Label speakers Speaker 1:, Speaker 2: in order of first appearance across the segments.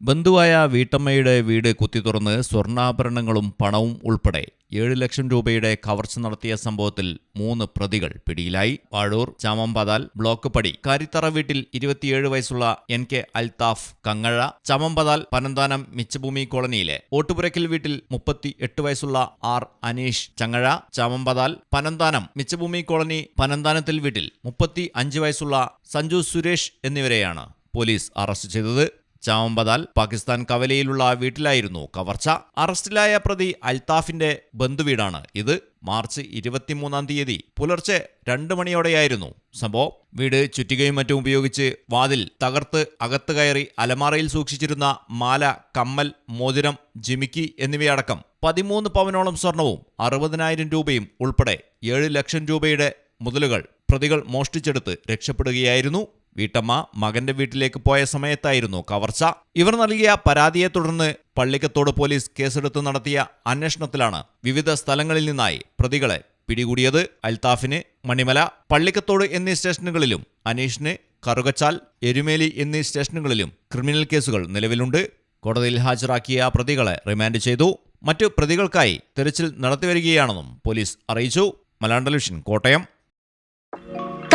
Speaker 1: ബന്ധുവായ വീട്ടമ്മയുടെ വീട് കുത്തി തുറന്ന് സ്വർണാഭരണങ്ങളും പണവും ഉൾപ്പെടെ ഏഴ് ലക്ഷം രൂപയുടെ കവർച്ച നടത്തിയ സംഭവത്തിൽ മൂന്ന് പ്രതികൾ പിടിയിലായി. വാഴൂർ ചാമമ്പതാൽ ബ്ലോക്ക് പടി കാരിത്തറ വീട്ടിൽ ഇരുപത്തിയേഴ് വയസ്സുള്ള എൻ കെ അൽതാഫ് കങ്ങഴ ചാമമ്പതാൽ പനന്താനം മിച്ചഭൂമി കോളനിയിലെ ഓട്ടുപുരക്കൽ വീട്ടിൽ മുപ്പത്തി എട്ട് വയസ്സുള്ള ആർ അനീഷ് ചങ്ങഴ ചാമമ്പതാൽ പനന്താനം മിച്ചഭൂമി കോളനി പനന്താനത്തിൽ വീട്ടിൽ മുപ്പത്തി അഞ്ച് വയസ്സുള്ള സഞ്ജു സുരേഷ് എന്നിവരെയാണ് പോലീസ് അറസ്റ്റ് ചെയ്തത്. ചാവമ്പതാൽ പാകിസ്ഥാൻ കവലയിലുള്ള വീട്ടിലായിരുന്നു കവർച്ച. അറസ്റ്റിലായ പ്രതി അൽത്താഫിന്റെ ബന്ധുവീടാണ്. ഇത് മാർച്ച് ഇരുപത്തിമൂന്നാം തീയതി പുലർച്ചെ രണ്ട് മണിയോടെയായിരുന്നു സംഭവം. വീട് ചുറ്റികയും മറ്റും ഉപയോഗിച്ച് വാതിൽ തകർത്ത് അകത്ത് കയറി അലമാറയിൽ സൂക്ഷിച്ചിരുന്ന മാല കമ്മൽ മോതിരം ജിമിക്കി എന്നിവയടക്കം പതിമൂന്ന് പവനോളം സ്വർണവും അറുപതിനായിരം രൂപയും ഉൾപ്പെടെ ഏഴ് ലക്ഷം രൂപയുടെ മുതലുകൾ പ്രതികൾ മോഷ്ടിച്ചെടുത്ത് രക്ഷപ്പെടുകയായിരുന്നു. വീട്ടമ്മ മകന്റെ വീട്ടിലേക്ക് പോയ സമയത്തായിരുന്നു കവർച്ച. ഇവർ നൽകിയ പരാതിയെ തുടർന്ന് പള്ളിക്കത്തോട് പോലീസ് കേസെടുത്ത് നടത്തിയ അന്വേഷണത്തിലാണ് വിവിധ സ്ഥലങ്ങളിൽ നിന്നായി പ്രതികളെ പിടികൂടിയത് അൽത്താഫിന് മണിമല പള്ളിക്കത്തോട് എന്നീ സ്റ്റേഷനുകളിലും അനീഷിന് കറുകച്ചാൽ എരുമേലി എന്നീ സ്റ്റേഷനുകളിലും ക്രിമിനൽ കേസുകൾ നിലവിലുണ്ട്. കോടതിയിൽ ഹാജരാക്കിയ പ്രതികളെ റിമാൻഡ് ചെയ്തു. മറ്റു പ്രതികൾക്കായി തെരച്ചിൽ നടത്തിവരികയാണെന്നും പോലീസ് അറിയിച്ചു. Malayalam television Kottayam.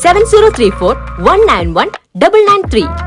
Speaker 2: seven zero three four one nine one double nine three